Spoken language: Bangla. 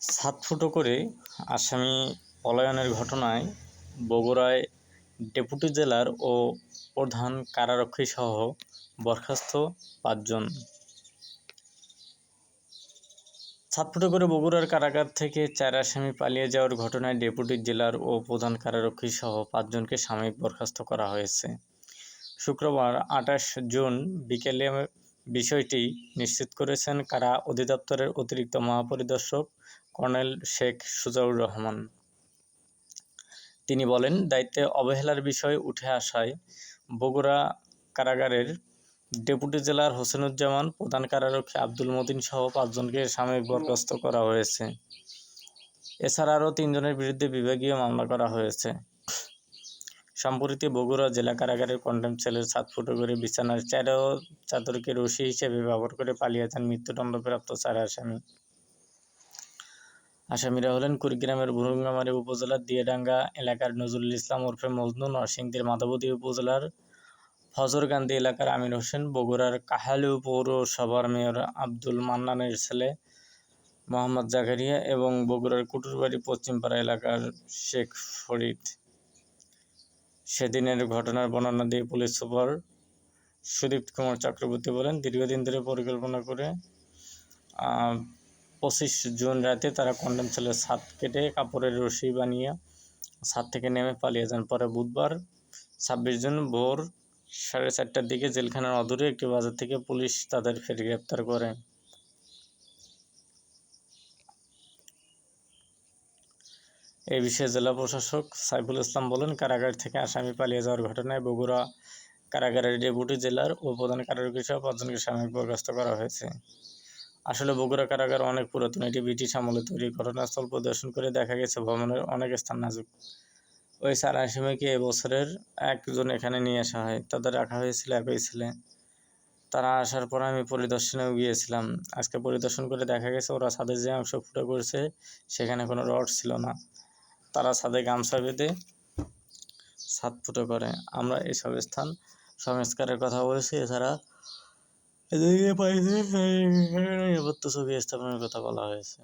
সাত ফুটো করে আসামি পলায়নের ঘটনায় বগুড়ায় ডেপুটি জেলার ও প্রধান কারারক্ষীসহ বরখাস্ত পাঁচজন। সাত ফুটো করে বগুড়ার কারাগার থেকে চার আসামি পালিয়ে যাওয়ার ঘটনায় ডেপুটি জেলার ও প্রধান কারারক্ষীসহ পাঁচজনকে সাময়িক বরখাস্ত করা হয়েছে। শুক্রবার আঠাশ জুন বিকেলে বিষয়টি নিশ্চিত করেছেন কারা অধিদপ্তরের অতিরিক্ত মহাপরিদর্শক কর্নেল শেখ সুজাউর রহমান। তিনি বলেন, দায়িত্বে অবহেলার বিষয় উঠে আসায় বগুড়া কারাগারের ডেপুটি জেলার হোসেনুজ্জামান, প্রধান কারারক্ষী আব্দুল মতিন সহ পাঁচজনকে সাময়িক বরখাস্ত করা হয়েছে। এছাড়া আরও তিনজনের বিরুদ্ধে বিভাগীয় মামলা করা হয়েছে। সম্প্রতি বগুড়া জেলা কারাগারের কন্ডেম সেলের সাত ফুটো করে বিছানার চারো চাদরকে রশি হিসেবে ব্যবহার করে পালিয়ে যান মৃত্যুদণ্ডপ্রাপ্ত চার আসামি। আসামিরা হলেন কুড়িগ্রামের ভুরুঙ্গামারী উপজেলার দিয়েডাঙ্গা এলাকার নজরুল ইসলাম ওরফে মজনু নরসিংদীর মাধবদী উপজেলার ফজরকান্দি এলাকার আমির হোসেন, বগুড়ার কাহালু পৌরসভার মেয়র আব্দুল মান্নানের ছেলে মোহাম্মদ জাকারিয়া এবং বগুড়ার কুটুরবাড়ি পশ্চিমপাড়া এলাকার শেখ ফরিদ। সেদিনের ঘটনার বর্ণনা দিয়ে পুলিশ সুপার সুদীপ কুমার চক্রবর্তী বলেন, দীর্ঘদিন ধরে পরিকল্পনা করে পঁচিশ জুন রাতে তারা কন্ডেম ছেলের ছাদ কেটে কাপড়ের রশি বানিয়ে ছাদ থেকে নেমে পালিয়ে যান। পরে বুধবার ছাব্বিশ জুন ভোর সাড়ে চারটার দিকে জেলখানার অদূরে একটি বাজার থেকে পুলিশ তাদের ফের গ্রেপ্তার করে। এই বিষয়ে জেলা প্রশাসক সাইফুল ইসলাম বলেন, কারাগার থেকে আসামি পালিয়ে যাওয়ার ঘটনায় বগুড়া কারাগারের ডেপুটি জেলার ও প্রধান কারারক্ষী সহ পাঁচজনকে সাময়িক বরখাস্ত করা হয়েছে। আসলে বগুড়া কারাগার অনেক পুরাতন, এটি ব্রিটিশ আমলে তৈরি। ঘটনাস্থল পরিদর্শন করে দেখা গেছে, ভবনের অনেক স্থান নাজুক। ওই চার আসামিকে এবছরের একজন এখানে নিয়ে আসা হয়। তাদের রাখা হয়েছিল একই ছেলে। তারা আসার পর আমি পরিদর্শনেও গিয়েছিলাম। আজকে পরিদর্শন করে দেখা গেছে, ওরা ছাদের যে অংশ ফুটো করেছে, সেখানে কোনো রড ছিল না। তারা ছাদে গামছা বেঁধে ছাদ ফুটো করে। আমরা এইসব স্থান সংস্কারের কথা বলেছি। এছাড়া এদিকে নিরাপত্তা ছবি স্থাপনের কথা বলা হয়েছে।